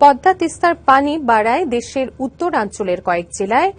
পদ্মা তিস্তার পানি বাড়ায় দেশের উত্তরাঞ্চলের কয়েক জেলায়।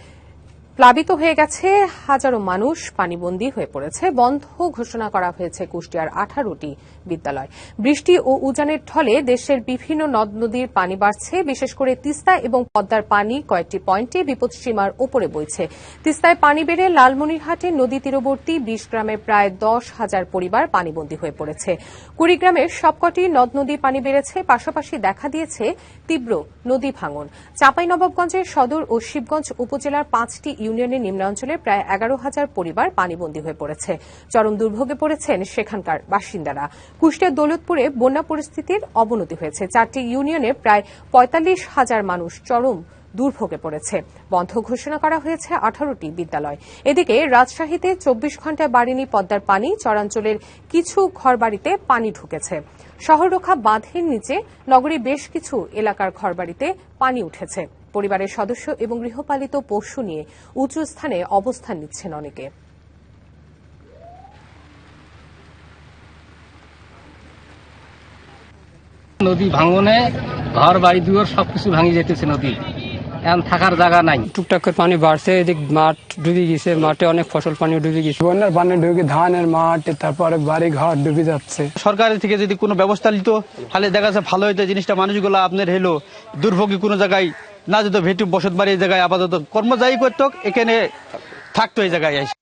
প্লাবিত হয়ে গেছে হাজারো মানুষ, পানিবন্দী হয়ে পড়েছে, বন্ধ ঘোষণা করা হয়েছে কুষ্টিয়ার আঠারোটি বিদ্যালয়। বৃষ্টি ও উজানের ঢলে দেশের বিভিন্ন নদ নদীর পানি বাড়ছে, বিশেষ করে তিস্তা এবং পদ্মার পানি কয়েকটি পয়েন্টে বিপদসীমার ওপরে বইছে। তিস্তায় পানি বেড়ে লালমনিরহাটে নদী তীরবর্তী বিশ গ্রামের প্রায় দশ হাজার পরিবার পানিবন্দী হয়ে পড়েছে। কুড়িগ্রামের সবকটি নদ নদীর পানি বেড়েছে, পাশাপাশি দেখা দিয়েছে তীব্র নদী ভাঙন। চাঁপাইনবাবগঞ্জের সদর ও শিবগঞ্জ উপজেলার পাঁচটি ইউনিয়নের নিম্নাঞ্চলে প্রায় এগারো হাজার পরিবার পানিবন্দী হয়ে পড়েছে। চরম দুর্ভোগে পড়েছেন সেখানকার বাসিন্দারা। কুষ্টিয়ার দৌলতপুরে বন্যা পরিস্থিতির অবনতি হয়েছে। চারটি ইউনিয়নে প্রায় পঁয়তাল্লিশ হাজার মানুষ চরম দুর্ভোগে পড়েছে। বন্ধ ঘোষণা করা হয়েছে আঠারোটি বিদ্যালয়। এদিকে রাজশাহীতে চব্বিশ ঘন্টায় বাড়েনি পদ্মার পানি। চরাঞ্চলের কিছু ঘরবাড়িতে পানি ঢুকেছে। শহররক্ষা বাঁধের নিচে নগরীর বেশ কিছু এলাকার ঘরবাড়িতে পানি উঠেছে। পরিবারের সদস্য এবং গৃহপালিত পশু নিয়ে উঁচু স্থানে অবস্থান নিচ্ছেন অনেকে। নদী ভাঙনে ঘর বাড়ি দুয়ার সবকিছু ভাঙি যেতেছে নদী। এখন থাকার জায়গা নাই। টুকটাক করে পানি বাড়ছে এদিক মাঠ ডুবে গেছে মাঠে অনেক ফসল পানি ডুবে গেছে। বন্যার পানি ঢুকে ধানের মাঠ তারপরে বাড়ি ঘর ডুবে যাচ্ছে। সরকারের থেকে যদি কোনো ব্যবস্থা নিত তাহলে দেখা যাচ্ছে ভালো হইতো জিনিসটা মানুষগুলো আপনার হলো দুর্ভোগী কোনো জায়গায় না যদি ভেটু বসত বাড়ি এই জায়গায় আপাতত কর্মজায়ী করতো এখানে থাকতো এই জায়গায়